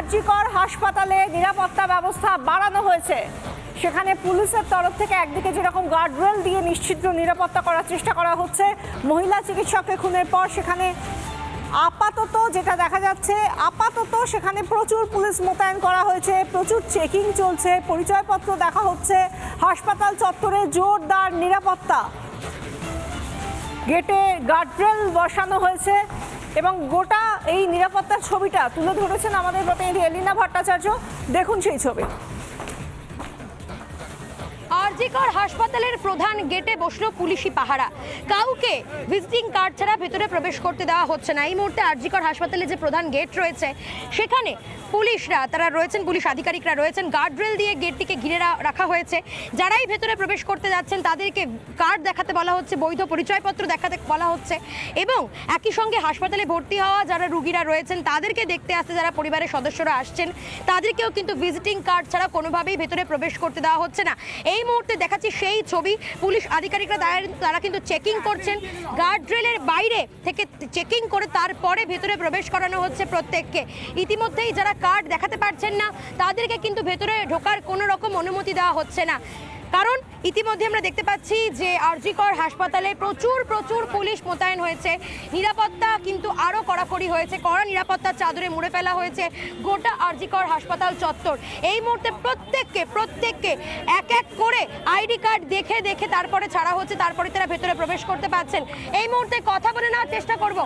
আরজিকর হাসপাতালে নিরাপত্তা ব্যবস্থা বাড়ানো হয়েছে। সেখানে পুলিশের তরফ থেকে একদিকে যেরকম গার্ডরেল দিয়ে নিশ্চিত নিরাপত্তা করার চেষ্টা করা হচ্ছে, মহিলা চিকিৎসককে খুনের পর সেখানে আপাতত যেটা দেখা যাচ্ছে, আপাতত সেখানে প্রচুর পুলিশ মোতায়েন করা হয়েছে, প্রচুর চেকিং চলছে, পরিচয়পত্র দেখা হচ্ছে, হাসপাতাল চত্বরে জোরদার নিরাপত্তা। গেটে গার্ডরেল বসানো হয়েছে এবং গোটা এই নিরাপত্তার ছবিটা তুলে ধরেছেন আমাদের প্রতিনিধি এলিনা ভট্টাচার্য। দেখুন সেই ছবি। আরজিকর হাসপাতালের প্রধান গেটে বসল পুলিশি পাহারা। কাউকে ভিজিটিং কার্ড ছাড়া ভেতরে প্রবেশ করতে দেওয়া হচ্ছে না। এই মুহূর্তে আরজিকর হাসপাতালে যে প্রধান গেট রয়েছে, সেখানে পুলিশরা, তারা রয়েছেন, পুলিশ আধিকারিকরা রয়েছেন গার্ডরেল দিয়ে গেটটিকে ঘিরে রাখা হয়েছে। যারাই ভেতরে প্রবেশ করতে যাচ্ছেন, তাদেরকে কার্ড দেখাতে বলা হচ্ছে, বৈধ পরিচয়পত্র দেখাতে বলা হচ্ছে এবং একই সঙ্গে হাসপাতালে ভর্তি হওয়া যারা রুগীরা রয়েছেন, তাদেরকে দেখতে আসতে যারা পরিবারের সদস্যরা আসছেন, তাদেরকেও কিন্তু ভিজিটিং কার্ড ছাড়া কোনোভাবেই ভেতরে প্রবেশ করতে দেওয়া হচ্ছে না। এই মুহূর্তে দেখাচ্ছি সেই ছবি, পুলিশ আধিকারিকরা তারা- কিন্তু চেকিং করছেন। গার্ড রেলের বাইরে থেকে চেকিং করে তারপরে ভেতরে প্রবেশ করানো হচ্ছে প্রত্যেককে। ইতিমধ্যেই যারা কার্ড দেখাতে পারছেন না, তাদেরকে কিন্তু ভেতরে ঢোকার কোনো রকম অনুমতি দেওয়া হচ্ছে না। কারণ ইতিমধ্যে আমরা দেখতে পাচ্ছি যে আরজিকর হাসপাতালে প্রচুর প্রচুর পুলিশ মোতায়েন হয়েছে। নিরাপত্তা কিন্তু আরও কড়াকড়ি হয়েছে। কড়া নিরাপত্তার চাদরে মুড়ে ফেলা হয়েছে গোটা আরজিকর হাসপাতাল চত্বর। এই মুহূর্তে প্রত্যেককে প্রত্যেককে এক এক করে আইডি কার্ড দেখে দেখে তারপরে ছাড়া হচ্ছে, তারপরে তারা ভেতরে প্রবেশ করতে পারছেন। এই মুহূর্তে কথা বলে নেওয়ার চেষ্টা করব।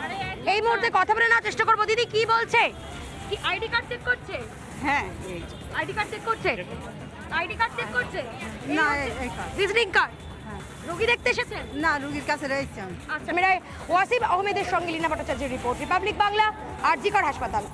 এই মুহূর্তে কথা বলে নেওয়ার চেষ্টা করব। দিদি, কি বলছে? কি আইডি কার্ড চেক করছে? হ্যাঁ আইডি কার্ড চেক করছে? আইডি কার্ড চেক করছে? না এই- কাজ। ভিজিটিং কার্ড রোগী দেখতে এসেছেন না রুগীর কাছে রয়েছে আমি। আচ্ছা। মেরা ওয়াসিম আহমেদের সঙ্গে লীনা ভট্টাচার্যের রিপোর্ট। রিপাবলিক বাংলা আরজিকর হাসপাতাল।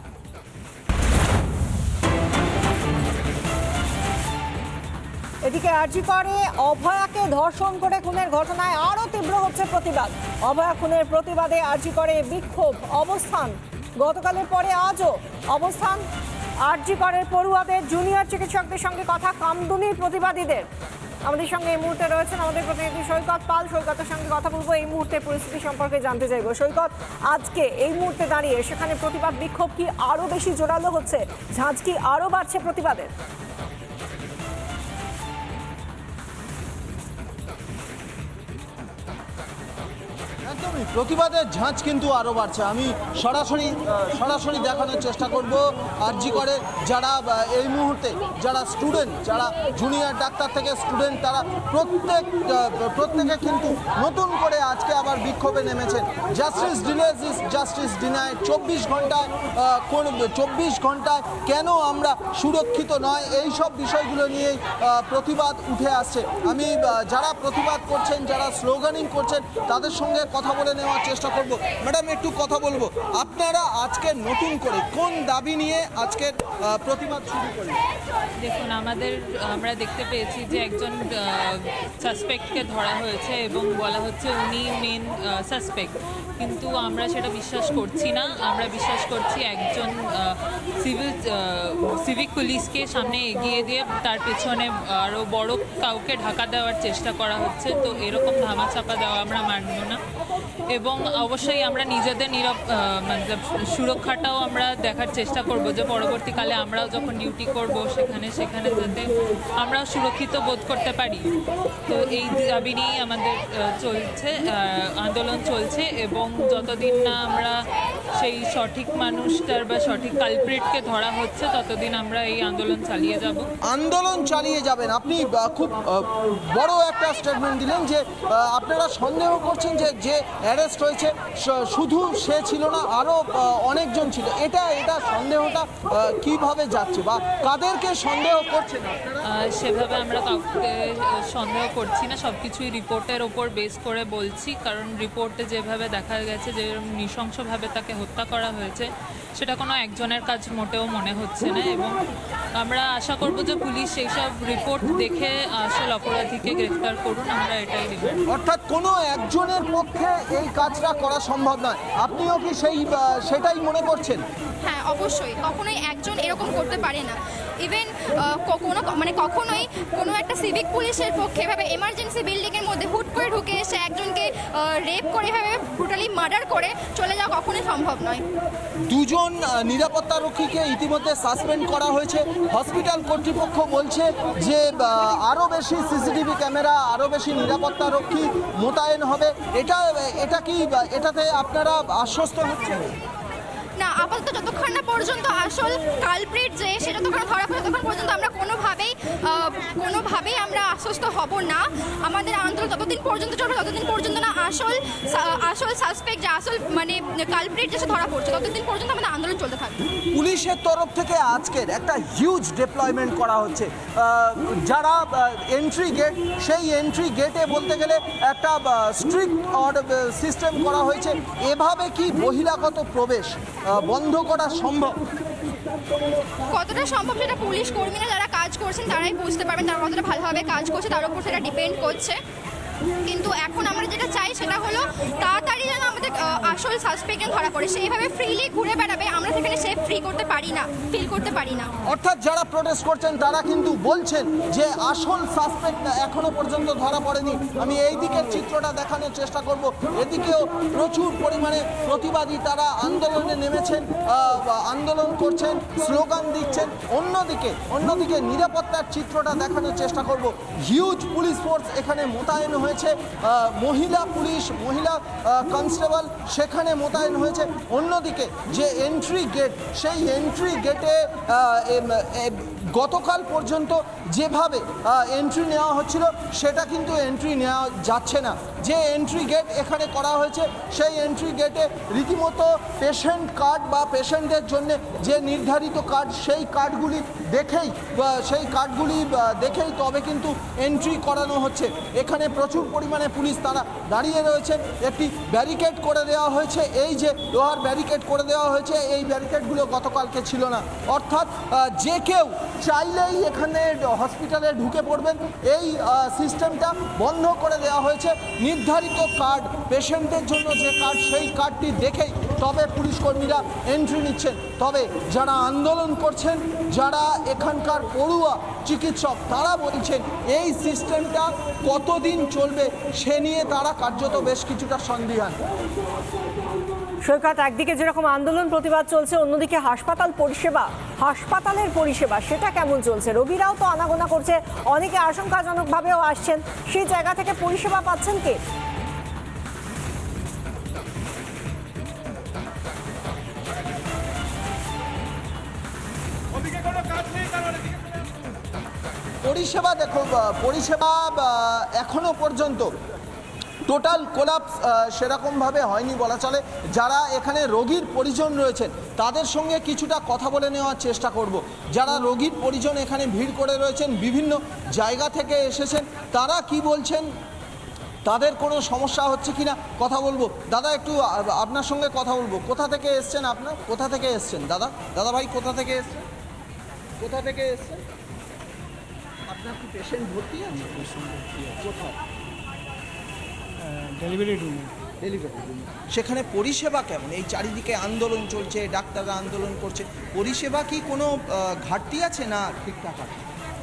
এদিকে আরজি করে অভয়াকে ধর্ষণ করে খুনের ঘটনায় আরও তীব্র হচ্ছে প্রতিবাদ। অভয়া খুনের প্রতিবাদে আরজি করে বিক্ষোভ অবস্থান। গতকালের পরে আজও অবস্থান আরজি করে পড়ুয়াদের জুনিয়র চিকিৎসকদের সঙ্গে কথা কামদুনির প্রতিবাদীদের। আমাদের সঙ্গে এই মুহূর্তে রয়েছেন আমাদের প্রতিনিধি সৈকত পাল। সৈকতের সঙ্গে কথা বলব এই মুহূর্তে পরিস্থিতি সম্পর্কে জানতে চাইব। সৈকত, আজকে এই মুহূর্তে দাঁড়িয়ে সেখানে প্রতিবাদ বিক্ষোভ কি আরও বেশি জোরালো হচ্ছে? ঝাঁজ কি আরও বাড়ছে প্রতিবাদের? প্রতিবাদের ঝাঁজ কিন্তু আরও বাড়ছে। আমি সরাসরি সরাসরি দেখানোর চেষ্টা করব। আরজি করে যারা এই মুহূর্তে যারা স্টুডেন্ট যারা জুনিয়র ডাক্তার থেকে স্টুডেন্ট তারা প্রত্যেক প্রত্যেকে কিন্তু নতুন করে আজকে আবার বিক্ষোভে নেমেছেন। Justice delayed is justice denied চব্বিশ ঘন্টায় কোন, চব্বিশ ঘন্টায় কেন আমরা সুরক্ষিত নয়? এই সব বিষয়গুলো নিয়েই প্রতিবাদ উঠে আসছে। আমি যারা প্রতিবাদ করছেন, যারা স্লোগানিং করছেন, তাদের সঙ্গে কথা বলে নেওয়ার চেষ্টা করব। ম্যাডাম, একটু কথা বলব। আপনারা আজকে নতুন করে কোন দাবি নিয়ে আজকের প্রতিবাদ শুরু করলেন? দেখুন, আমাদের, আমরা দেখতে পেয়েছি যে একজন সাসপেক্টকে ধরা হয়েছে এবং বলা হচ্ছে উনি মেন সাসপেক্ট কিন্তু আমরা সেটা বিশ্বাস করছি না। আমরা বিশ্বাস করছি একজন সিভিল সিভিক পুলিশকে সামনে এগিয়ে দিয়ে তার পেছনে আরও বড় কাউকে ঢাকা দেওয়ার চেষ্টা করা হচ্ছে। তো এরকম ধামাচাপা দেওয়া আমরা মানব না। এবং অবশ্যই আমরা নিজেদের নিরব মানে সুরক্ষাটাও আমরা দেখার চেষ্টা করব যে পরবর্তীকালে আমরাও যখন ডিউটি করব সেখানে সেখানে যাতে আমরাও সুরক্ষিত বোধ করতে পারি। তো এই দাবি নিয়েই আমাদের চলছে আন্দোলন চলছে এবং যতদিন না আমরা সেই সঠিক মানুষটার বা সঠিক কালপ্রিটকে ধরা হচ্ছে ততদিন আমরা এই আন্দোলন চালিয়ে যাব। আন্দোলন চালিয়ে যাবেন। আপনি খুব বড় একটা স্টেটমেন্ট দিলেন যে আপনারা সন্দেহ করছেন যে যে অ্যারেস্ট হয়েছে শুধু সে ছিল না আরও অনেকজন ছিল। এটা এটা সন্দেহটা কীভাবে যাচ্ছে বা কাদেরকে সন্দেহ করছেন সেভাবে আমরা কাউকে সন্দেহ করছি না। সব কিছুই রিপোর্টের ওপর বেস করে বলছি। কারণ রিপোর্টে যেভাবে দেখা গেছে যে নৃশংসভাবে তাকে হত্যা করা হয়েছে সেটা কোনো একজনের কাজ মোটেও মনে হচ্ছে না এবং আমরা আশা করব যে পুলিশ সেই সব রিপোর্ট দেখে আসল অপরাধীকে গ্রেফতার করুন আমরা এটাই অর্থাৎ কোনো একজনের পক্ষে এই কাজটা করা সম্ভব নয়। আপনিও কি সেই সেটাই মনে করছেন? হ্যাঁ অবশ্যই। কখনোই একজন এরকম করতে পারে না। ইভেন কোনো মানে কখনোই কোনো একটা সিভিক পুলিশের পক্ষে এভাবে এমার্জেন্সি বিল্ডিংয়ের মধ্যে হুট করে ঢুকে এসে একজনকে রেপ করে এভাবে ব্রুটালি মার্ডার করে চলে যাওয়া কখনোই সম্ভব নয়। দুজন নিরাপত্তারক্ষীকে ইতিমধ্যে সাসপেন্ড করা হয়েছে। হসপিটাল কর্তৃপক্ষ বলছে যে আরও বেশি সিসিটিভি ক্যামেরা আরও বেশি নিরাপত্তারক্ষী মোতায়েন হবে। এটা এটা কি এটাতে আপনারা আশ্বস্ত হচ্ছেন? না, আপাতত যতক্ষণ না পর্যন্ত আসল কালপ্রিট যে, সেটা যতক্ষণ ধরা পড়ে, ততক্ষণ পর্যন্ত আমরা কোনোভাবেই কোনোভাবেই আমরা আশ্বস্ত হব না। আমাদের আন্দোলন ততদিন পর্যন্ত চলবে ততদিন পর্যন্ত না আসল আসল সাসপেক্ট যে আসল মানে কালপ্রিট যে সে ধরা পড়ছে ততদিন পর্যন্ত আমাদের আন্দোলন চলতে থাকবে। পুলিশের তরফ থেকে আজকের একটা হিউজ ডিপ্লয়মেন্ট করা হচ্ছে। যারা এন্ট্রি গেট সেই এন্ট্রি গেটে বলতে গেলে একটা স্ট্রিক্ট সিস্টেম করা হয়েছে। এভাবে কি বহিরাগত প্রবেশ বন্ধ করা সম্ভব? কতটা সম্ভব সেটা পুলিশ কর্মীরা যারা করছেন, তারাই বুঝতে পারবেন তারা কতটা ভালোভাবে কাজ করছে, তার উপর সেটা ডিপেন্ড করছে। কিন্তু এখন আমরা যেটা চাই সেটা হলো তাড়াতাড়ি যেন আমাদের আসল সাসপেক্ট ধরা পড়ে। সেইভাবে ফ্রিলি ঘুরে বেড়াবে, আমরা সেখানে সেফ ফ্রি করতে পারি না ফিল করতে পারি না। অর্থাৎ যারা প্রোটেস্ট করছেন, তারা কিন্তু বলছেন যে আসল সাসপেক্ট এখনও পর্যন্ত ধরা পড়েনি। আমি এই দিকের চিত্রটা দেখানোর চেষ্টা করব। এদিকেও প্রচুর পরিমাণে প্রতিবাদী তারা আন্দোলনে নেমেছেন আন্দোলন করছেন, স্লোগান দিচ্ছেন। অন্যদিকে অন্যদিকে নিরাপত্তার চিত্রটা দেখানোর চেষ্টা করব। হিউজ পুলিশ ফোর্স এখানে মোতায়েন হয়েছে। মহিলা পুলিশ, মহিলা কনস্টেবল সেখানে মোতায়েন হয়েছে। অন্যদিকে যে এন্ট্রি গেট সেই এন্ট্রি গেটে গতকাল পর্যন্ত যেভাবে এন্ট্রি নেওয়া হচ্ছিল, সেটা কিন্তু এন্ট্রি নেওয়া যাচ্ছে না। যে এন্ট্রি গেট এখানে করা হয়েছে, সেই এন্ট্রি গেটে রীতিমতো পেশেন্ট কার্ড বা পেশেন্টদের জন্য যে নির্ধারিত কার্ড সেই কার্ডগুলি দেখেই সেই কার্ডগুলি দেখেই তবে কিন্তু এন্ট্রি করানো হচ্ছে। এখানে প্রচুর পরিমাণে পুলিশ তারা দাঁড়িয়ে রয়েছে। একটি ব্যারিকেড করে দেওয়া হয়েছে। এই যে লোহার ব্যারিকেড করে দেওয়া হয়েছে, এই ব্যারিকেডগুলো গতকালকে ছিল না। অর্থাৎ যে কেউ চাইলেই এখানে হসপিটালে ঢুকে পড়বেন। এই সিস্টেমটা বন্ধ করে দেওয়া হয়েছে। নির্ধারিত কার্ড পেশেন্টের জন্য যে কার্ড সেই কার্ডটি দেখেই তবে পুলিশ কর্মীরা এন্ট্রি নিচ্ছেন। তবে যারা আন্দোলন করছেন, যারা এখানকার পড়ুয়া চিকিৎসক, তারা বলছেন, এই সিস্টেমটা কতদিন চলবে, সে নিয়ে তারা কার্যত বেশ কিছুটা সন্দিহান। সৈকত একদিকে যেরকম আন্দোলন প্রতিবাদ চলছে, অন্যদিকে হাসপাতাল পরিষেবা, হাসপাতালের পরিষেবা, সেটা কেমন চলছে? রোগীরাও তো আনাগোনা করছে, অনেকে আশঙ্কাজনকভাবেও আসছেন। সেই জায়গা থেকে পরিষেবা পাচ্ছেন কে? পরিষেবা দেখো পরিষেবা এখনও পর্যন্ত টোটাল কোলাপস সেরকমভাবে হয়নি বলা চলে। যারা এখানে রোগীর পরিজন রয়েছেন, তাদের সঙ্গে কিছুটা কথা বলে নেওয়ার চেষ্টা করব। যারা রোগীর পরিজন এখানে ভিড় করে রয়েছেন, বিভিন্ন জায়গা থেকে এসেছেন, তারা কি বলছেন? তাদের কোনো সমস্যা হচ্ছে কিনা কথা বলব। দাদা, একটু আপনার সঙ্গে কথা বলব। কোথা থেকে এসছেন আপনার? কোথা থেকে এসছেন? দাদা দাদা ভাই, কোথা থেকে এসছেন? কোথা থেকে এসছেন? আপনার কি পেশেন্ট ভর্তি আছে? কোথায়? ডেলিভারি রুমে। ডেলিভারি সেখানে পরিষেবা কেমন? এই চারিদিকে আন্দোলন চলছে ডাক্তাররা আন্দোলন করছে। পরিষেবা কি কোনো ঘাটতি আছে না ঠিকঠাক আছে?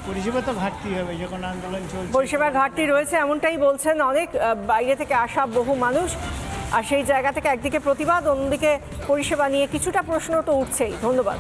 পরিষেবা তো ঘাটতি হবে যখন আন্দোলন চলছে। পরিষেবার ঘাটতি রয়েছে এমনটাই বলছেন অনেক বাইরে থেকে আসা বহু মানুষ। আর সেই জায়গা থেকে একদিকে প্রতিবাদ অন্যদিকে পরিষেবা নিয়ে কিছুটা প্রশ্ন তো উঠছেই। ধন্যবাদ।